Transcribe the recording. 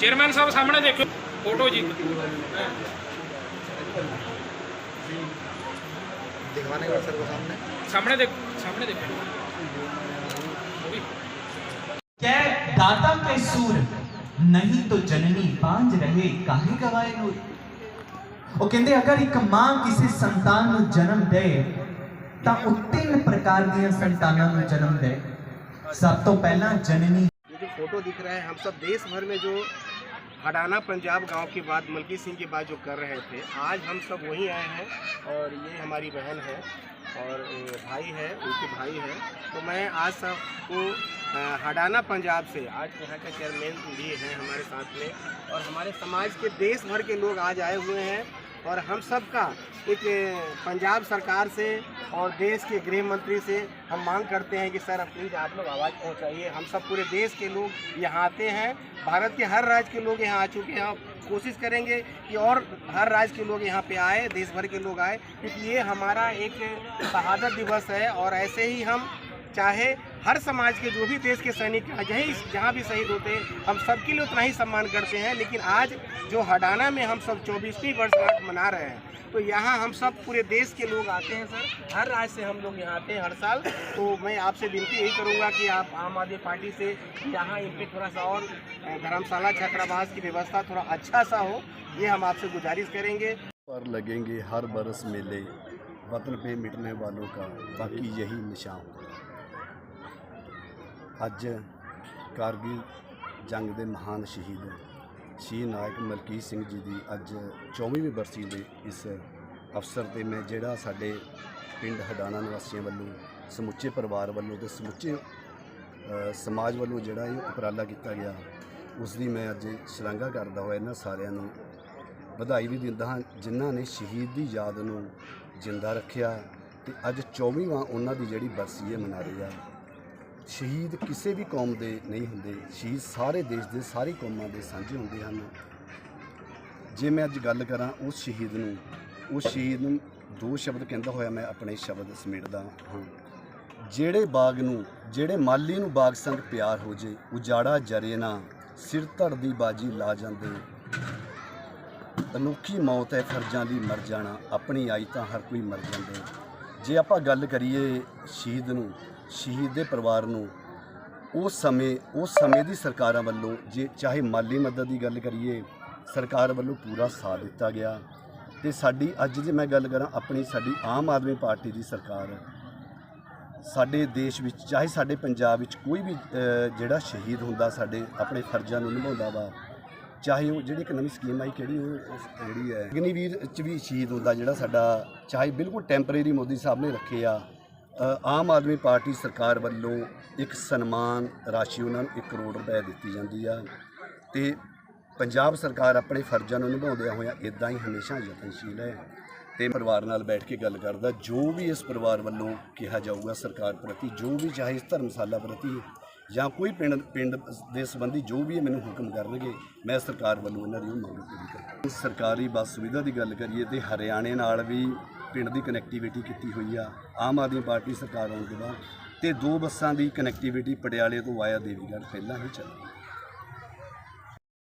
Chairman ਸਾਹਿਬ ਸਾਹਮਣੇ ਦੇਖੋ photo ਜੀ। दिखवाने का सर को सामने ਸਾਹਮਣੇ ਦੇਖ ਸਾਹਮਣੇ ਦੇਖੋ ਉਹ ਵੀ कह दाता के सूर नहीं तो जननी बांझ रहे काहे गवाए ਨੂਰ ਉਹ ਕਹਿੰਦੇ ਅਗਰ ਇੱਕ ਮਾਂ ਕਿਸੇ ਸੰਤਾਨ ਨੂੰ ਜਨਮ ਦੇ ਤਾਂ ਉਹ ਤਿੰਨ ਪ੍ਰਕਾਰ ਦੀਆਂ ਸੰਤਾਨਾਂ ਨੂੰ ਜਨਮ ਦੇ ਸਭ ਤੋਂ ਪਹਿਲਾਂ ਜਨਨੀ ये जो फोटो दिख रहा है हम सब देश भर में जो हडाना पंजाब गाँव के बाद मलकी सिंह की बात जो कर रहे थे, आज हम सब वहीं आए हैं और ये हमारी बहन है और भाई है, उनके भाई है। तो मैं आज सबको हडाना पंजाब से, आज यहाँ का चेयरमैन भी हैं हमारे साथ में और हमारे समाज के देश भर के लोग आज आए हुए हैं। और हम सब का एक पंजाब सरकार से और देश के गृह मंत्री से हम मांग करते हैं कि सर प्लीज़ आप लोग आवाज़ पहुंचाइए। हम सब पूरे देश के लोग यहाँ आते हैं। भारत के हर राज्य के लोग यहाँ आ चुके हैं। कोशिश करेंगे कि और हर राज्य के लोग यहाँ पे आए देश भर के लोग आए। क्योंकि ये हमारा एक शहादत दिवस है और ऐसे ही हम चाहे हर समाज के जो भी देश के सैनिक जहीं जहाँ भी शहीद होते हैं, हम सबके लिए उतना ही सम्मान करते हैं। लेकिन आज जो हडाना में हम सब चौबीसवीं वर्षगांठ मना रहे हैं तो यहाँ हम सब पूरे देश के लोग आते हैं, सर। हर राज्य से हम लोग यहाँ आते हैं, हर साल। तो मैं आपसे विनती यही करूँगा कि आप आम आदमी पार्टी से यहाँ इन पे थोड़ा सा और धर्मशाला, छात्रावास की व्यवस्था थोड़ा अच्छा सा हो, ये हम आपसे गुजारिश करेंगे। पर लगेंगे हर बरस मेले, वतन पे मिटने वालों का बाकी यही निशान। ਅੱਜ ਕਾਰਗਿਲ ਜੰਗ ਦੇ ਮਹਾਨ ਸ਼ਹੀਦ ਸ਼ਹੀਦ ਨਾਇਕ ਮਲਕੀਤ ਸਿੰਘ ਜੀ ਦੀ ਅੱਜ 24ਵੀਂ ਬਰਸੀ ਦੇ ਇਸ ਅਵਸਰ ਤੇ ਮੈਂ ਜਿਹੜਾ ਸਾਡੇ ਪਿੰਡ ਹਡਾਣਾ ਨਿਵਾਸੀਆਂ ਵੱਲੋਂ, ਸਮੁੱਚੇ ਪਰਿਵਾਰ ਵੱਲੋਂ ਤੇ ਸਮੁੱਚੇ ਸਮਾਜ ਵੱਲੋਂ ਜਿਹੜਾ ਇਹ ਉਪਰਾਲਾ ਕੀਤਾ ਗਿਆ, ਉਸ ਦੀ ਮੈਂ ਅੱਜ ਸ਼ਲਾਘਾ ਕਰਦਾ ਹੋਇਆ ਇਹਨਾਂ ਸਾਰਿਆਂ ਨੂੰ। ਵਧਾਈ ਵੀ ਦਿੰਦਾ ਹਾਂ ਜਿਨ੍ਹਾਂ ਨੇ ਸ਼ਹੀਦ ਦੀ ਯਾਦ ਨੂੰ ਜਿੰਦਾ ਰੱਖਿਆ ਤੇ ਅੱਜ 24ਵਾਂ ਉਹਨਾਂ ਦੀ ਜਿਹੜੀ ਬਰਸੀ ਹੈ ਮਨਾ ਰਹੀ ਆ। ਸ਼ਹੀਦ ਕਿਸੇ ਵੀ ਕੌਮ ਦੇ ਨਹੀਂ ਹੁੰਦੇ, ਸ਼ਹੀਦ ਸਾਰੇ ਦੇਸ਼ ਦੇ, ਸਾਰੀ ਕੌਮਾਂ ਦੇ ਸਾਂਝੇ ਹੁੰਦੇ ਹਨ। ਜੇ ਮੈਂ ਅੱਜ ਗੱਲ ਕਰਾਂ ਉਸ ਸ਼ਹੀਦ ਨੂੰ, ਉਸ ਸ਼ਹੀਦ ਨੂੰ ਦੋ ਸ਼ਬਦ ਕਹਿੰਦਾ ਹੋਇਆ ਮੈਂ ਆਪਣੇ ਸ਼ਬਦ ਸਮੇਟਦਾ ਹਾਂ। ਜਿਹੜੇ ਬਾਗ ਨੂੰ, ਜਿਹੜੇ ਮਾਲੀ ਨੂੰ ਬਾਗ ਸੰਗ ਪਿਆਰ ਹੋ ਜੇ, ਉਜਾੜਾ ਜਰੇ ਨਾ, ਸਿਰ ਧੜ ਦੀ ਬਾਜੀ ਲਾ ਜਾਂਦੇ। ਅਨੋਖੀ ਮੌਤ ਹੈ ਫਰਜ਼ਾਂ ਦੀ ਮਰ ਜਾਣਾ, ਆਪਣੀ ਆਈ ਤਾਂ ਹਰ ਕੋਈ ਮਰ ਜਾਂਦੇ। ਜੇ ਆਪਾਂ ਗੱਲ ਕਰੀਏ ਸ਼ਹੀਦ ਨੂੰ ਸ਼ਹੀਦ ਦੇ ਪਰਿਵਾਰ ਨੂੰ ਉਸ ਸਮੇਂ ਉਸ ਸਮੇਂ ਦੀ ਸਰਕਾਰਾਂ ਵੱਲੋਂ ਜੇ ਚਾਹੇ ਮਾਲੀ ਮਦਦ ਦੀ ਗੱਲ ਕਰੀਏ, ਸਰਕਾਰ ਵੱਲੋਂ ਪੂਰਾ ਸਾਥ ਦਿੱਤਾ ਗਿਆ। ਤੇ ਸਾਡੀ ਅੱਜ ਜੇ ਮੈਂ ਗੱਲ ਕਰਾਂ ਆਪਣੀ ਸਾਡੀ ਆਮ ਆਦਮੀ ਪਾਰਟੀ ਦੀ ਸਰਕਾਰ, ਸਾਡੇ ਦੇਸ਼ ਵਿੱਚ ਚਾਹੇ ਸਾਡੇ ਪੰਜਾਬ ਵਿੱਚ ਕੋਈ ਵੀ ਜਿਹੜਾ ਸ਼ਹੀਦ ਹੁੰਦਾ ਸਾਡੇ ਆਪਣੇ ਫਰਜ਼ਾਂ ਨੂੰ ਨਿਭਾਉਂਦਾ ਵਾ, ਚਾਹੇ ਉਹ ਜਿਹੜੀ ਇੱਕ ਨਵੀਂ ਸਕੀਮ ਆਈ ਕਿਹੜੀ ਉਹ ਜਿਹੜੀ ਹੈ। ਅਗਨੀਵੀਰ ਚ ਵੀ ਸ਼ਹੀਦ ਹੁੰਦਾ ਜਿਹੜਾ ਸਾਡਾ, ਚਾਹੇ ਬਿਲਕੁਲ ਟੈਂਪਰੇਰੀ ਮੋਦੀ ਸਾਹਿਬ ਨੇ ਰੱਖੇ ਆ ਆਮ ਆਦਮੀ ਪਾਰਟੀ ਸਰਕਾਰ ਵੱਲੋਂ ਇੱਕ ਸਨਮਾਨ ਰਾਸ਼ੀ ਉਹਨਾਂ ਨੂੰ 1 ਕਰੋੜ ਰੁਪਏ ਦਿੱਤੀ ਜਾਂਦੀ ਆ ਤੇ ਪੰਜਾਬ ਸਰਕਾਰ ਆਪਣੇ ਫਰਜ਼ਾਂ ਨੂੰ ਨਿਭਾਉਂਦਿਆਂ ਹੋਇਆਂ ਇਦਾਂ ਹੀ ਹਮੇਸ਼ਾ ਯਤਨਸ਼ੀਲ ਹੈ ਤੇ ਪਰਿਵਾਰ ਨਾਲ ਬੈਠ ਕੇ ਗੱਲ ਕਰਦਾ, ਜੋ ਵੀ ਇਸ ਪਰਿਵਾਰ ਵੱਲੋਂ ਕਿਹਾ ਜਾਊਗਾ ਸਰਕਾਰ ਪ੍ਰਤੀ, ਜੋ ਵੀ ਚਾਹੇ ਧਰਮਸ਼ਾਲਾ ਪ੍ਰਤੀ ਜਾਂ ਕੋਈ ਪਿੰਡ ਪਿੰਡ ਦੇ ਸੰਬੰਧੀ ਜੋ ਵੀ ਮੈਨੂੰ ਹੁਕਮ ਕਰਨਗੇ, ਮੈਂ ਸਰਕਾਰ ਵੱਲੋਂ ਇਹਨਾਂ ਦੀ ਉਹ ਮੰਗ ਪੂਰੀ ਕਰਾਂਗਾ। ਸਰਕਾਰੀ ਬੱਸ ਸੁਵਿਧਾ ਦੀ ਗੱਲ ਕਰੀਏ ਤੇ ਹਰਿਆਣੇ ਨਾਲ ਵੀ ਪਿੰਡ ਦੀ ਕਨੈਕਟੀਵਿਟੀ ਕੀਤੀ ਹੋਈ ਆ, ਆਮ ਆਦਮੀ ਪਾਰਟੀ ਸਰਕਾਰ ਆਉਣ ਦੇ ਬਾਅਦ, ਤੇ ਦੋ ਬੱਸਾਂ ਦੀ ਕਨੈਕਟੀਵਿਟੀ ਪਟਿਆਲੇ ਤੋਂ ਵਾਇਆ ਦੇਵੀਗੜ੍ਹ ਪਹਿਲਾਂ ਹੀ ਚੱਲੀ